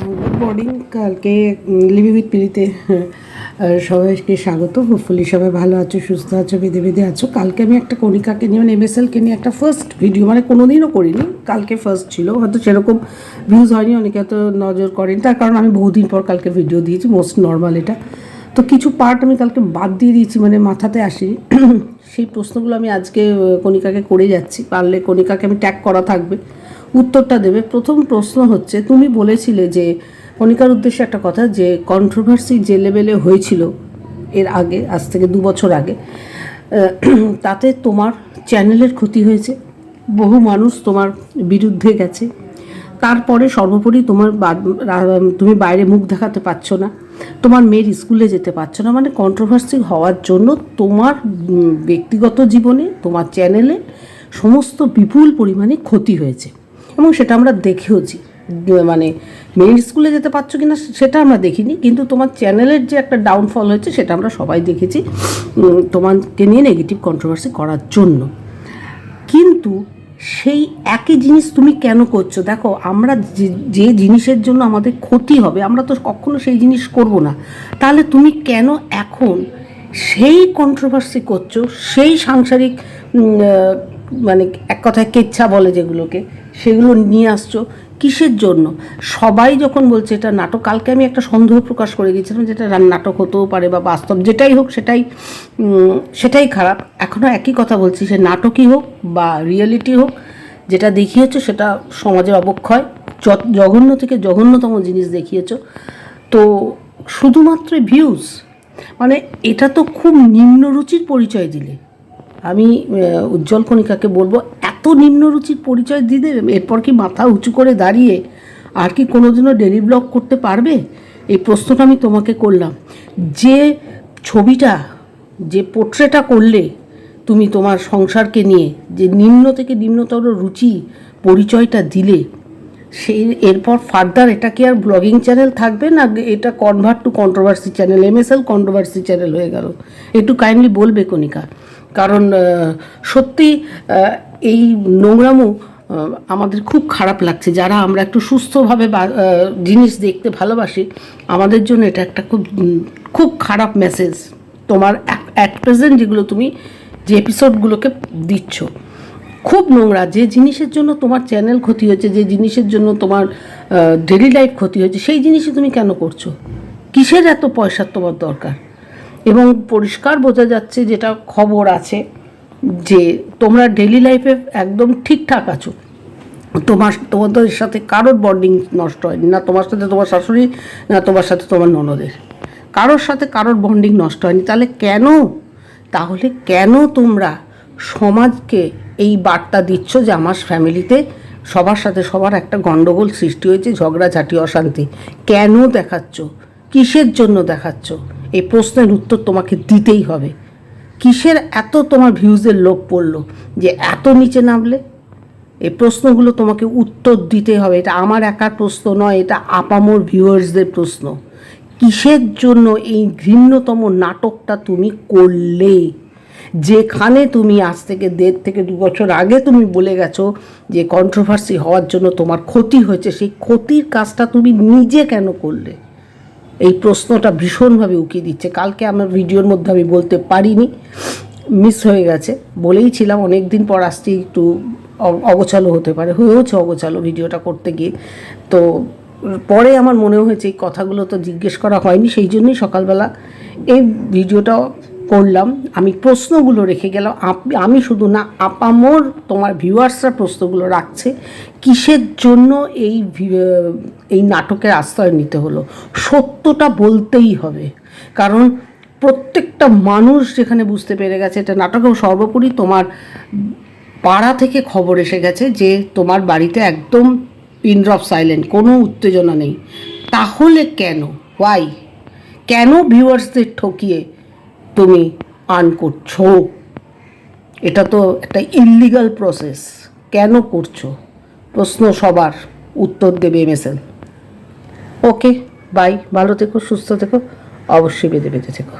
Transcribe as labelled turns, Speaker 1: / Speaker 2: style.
Speaker 1: Good morning. কালকে লিভি with পিলিতে সবাইকে স্বাগত। হোপফুলি সবাই ভালো আছো, সুস্থ আছো, বেঁধে বেঁধে আছো। কালকে আমি একটা কণিকাকে নিয়ে মানে এমএসএলকে নিয়ে একটা ফার্স্ট ভিডিও মানে কোনো দিনও করিনি। কালকে ফার্স্ট ছিল, হয়তো সেরকম ভিউজ হয়নি, অনেকে হয়তো নজর করেনি। তার কারণ আমি বহুদিন পর কালকে ভিডিও দিয়েছি মোস্ট নর্মাল এটা। তো কিছু পার্ট আমি কালকে বাদ দিয়ে দিয়েছি মানে মাথাতে আসি সেই প্রশ্নগুলো আমি আজকে কণিকাকে করে যাচ্ছি। পারলে কণিকাকে আমি ট্যাগ করা থাকবে। উত্তরটা দেবে। প্রথম প্রশ্ন হচ্ছে, তুমি বলেছিলে যে, কণিকার উদ্দেশ্যে একটা কথা যে কন্ট্রোভার্সি যে লেভেলে হয়েছিল এর আগে, আজ থেকে দু বছর আগে তাতে তোমার চ্যানেলের ক্ষতি হয়েছে। বহু মানুষ তোমার বিরুদ্ধে গেছে। তারপরে সর্বোপরি তোমার তুমি বাইরে মুখ দেখাতে পারছ না। তোমার মেয়ের স্কুলে যেতে পারছ না। মানে কন্ট্রোভার্সি হওয়ার জন্য তোমার ব্যক্তিগত জীবনে, তোমার চ্যানেলে সমস্ত বিপুল পরিমাণে ক্ষতি হয়েছে। এবং সেটা আমরা দেখেওছি। মানে মেয়ের স্কুলে যেতে পারছ কিনা সেটা আমরা দেখিনি, কিন্তু তোমার চ্যানেলের যে একটা ডাউনফল হয়েছে সেটা আমরা সবাই দেখেছি তোমাকে নিয়ে নেগেটিভ কন্ট্রোভার্সি করার জন্য। কিন্তু সেই একই জিনিস তুমি কেন করছ? দেখো, আমরা যে জিনিসের জন্য আমাদের ক্ষতি হবে, আমরা তো কখনো সেই জিনিস করব না। তাহলে তুমি কেন এখন সেই কন্ট্রোভার্সি করছ, সেই সাংসারিক মানে এক কথায় কেচ্ছা বলে যেগুলোকে, সেগুলো নিয়ে আসছো কিসের জন্য? সবাই যখন বলছে এটা নাটক, কালকে আমি একটা সন্দেহ প্রকাশ করে গেছিলাম যেটা নাটক হতেও পারে বা বাস্তব যেটাই হোক সেটাই সেটাই খারাপ। এখনও একই কথা বলছি, সে নাটকই হোক বা রিয়েলিটি হোক, যেটা দেখিয়েছো সেটা সমাজের অবক্ষয় জঘন্য থেকে জঘন্যতম জিনিস দেখিয়েছো। তো শুধুমাত্র ভিউজ মানে এটা তো খুব নিম্ন রুচির পরিচয় দিলে। আমি উজ্জ্বল কণিকাকে বলব, এত নিম্ন রুচির পরিচয় দেবে এরপর কি মাথা উঁচু করে দাঁড়িয়ে আর কি কোনোদিনও ডেলি ব্লগ করতে পারবে? এই প্রশ্নটা আমি তোমাকে করলাম। যে ছবিটা, যে পোট্রেটা করলে তুমি তোমার সংসারকে নিয়ে যে নিম্ন থেকে নিম্নতর রুচি পরিচয়টা দিলে সেই এরপর ফার্দার, এটা কি আর ব্লগিং চ্যানেল থাকবে না এটা convert to controversy channel MSL controversy channel হয়ে গেল? একটু কাইন্ডলি বলবে কণিকা। কারণ সত্যি এই নোংরামো আমাদের খুব খারাপ লাগছে। যারা আমরা একটু সুস্থভাবে জিনিস দেখতে ভালোবাসি, আমাদের জন্য এটা একটা খুব খুব খারাপ মেসেজ তোমার অ্যাট প্রেজেন্ট যেগুলো তুমি, যে এপিসোডগুলোকে দিচ্ছ। খুব নোংরা, যে জিনিসের জন্য তোমার চ্যানেল ক্ষতি হয়েছে, যে জিনিসের জন্য তোমার ডেলি লাইফ ক্ষতি হয়েছে, সেই জিনিসই তুমি কেন করছ? কিসের এত পয়সার তোমার দরকার? এবং পরিষ্কার বোঝা যাচ্ছে যেটা খবর আছে, যে তোমরা ডেলি লাইফে একদম ঠিকঠাক আছো। তোমার, তোমাদের সাথে কারোর বন্ডিং নষ্ট হয়নি, না তোমার সাথে তোমার শাশুড়ি, না তোমার সাথে তোমার ননদের। কারোর সাথে কারোর বন্ডিং নষ্ট হয়নি। তাহলে কেন? তাহলে কেন তোমরা সমাজকে এই বার্তা দিচ্ছ যে আমার ফ্যামিলিতে সবার সাথে সবার একটা গণ্ডগোল সৃষ্টি হয়েছে ঝগড়াঝাটি অশান্তি। কেন দেখাচ্ছ? কিসের জন্য দেখাচ্ছ? এই প্রশ্নের উত্তর তোমাকে দিতেই হবে। কিসের এত তোমার ভিউজের লোভ পড়ল যে এত নিচে নামলে? এই প্রশ্নগুলো তোমাকে উত্তর দিতে হবে। এটা আমার একার প্রশ্ন নয়, এটা আপামোর ভিউয়ার্সদের প্রশ্ন। কিসের জন্য এই ঘৃণ্যতম নাটকটা তুমি করলে? যেখানে তুমি আজ থেকে দেড় থেকে দু বছর আগে তুমি বলে গেছো যে কন্ট্রোভার্সি হওয়ার জন্য তোমার ক্ষতি হয়েছে, সেই ক্ষতির কাজটা তুমি নিজে কেন করলে? এই প্রশ্নটা ভীষণভাবে উকিয়ে দিচ্ছে। কালকে আমার ভিডিওর মধ্যে আমি বলতে পারিনি মিস হয়ে গেছে। বলেই ছিলাম অনেক দিন পর আসছি, একটু অগোছালো হতে পারে, হয়েওছে অগোছালো ভিডিওটা করতে গিয়ে। তো পরে আমার মনে হয়েছে, এই কথাগুলো তো জিজ্ঞেস করা হয়নি, সেই জন্যই সকালবেলা এই ভিডিওটা করলাম, আমি প্রশ্নগুলো রেখে গেলাম। আমি শুধু না, আপামোর তোমার ভিউয়ার্সরা প্রশ্নগুলো রাখছে, কিসের জন্য এই এই নাটকের আশ্রয় নিতে হলো? সত্যটা বলতেই হবে। কারণ প্রত্যেকটা মানুষ যেখানে বুঝতে পেরে গেছে, এটা নাটকেও সর্বোপরি তোমার পাড়া থেকে খবর এসে গেছে যে তোমার বাড়িতে একদম পিন ড্রপ সাইলেন্ট, কোনো উত্তেজনা নেই। তাহলে কেন? ওয়াই কেন ভিউয়ার্সদের ঠকিয়ে? তুমি আর্ন করছ। এটা তো একটা ইললিগাল প্রসেস কেন করছ? প্রশ্ন সবার। উত্তর দেবে এমএসএল। Okay, by. ভালো থেকো, সুস্থ থেকো। অবশ্যই বেঁধে বেঁধে থেকো।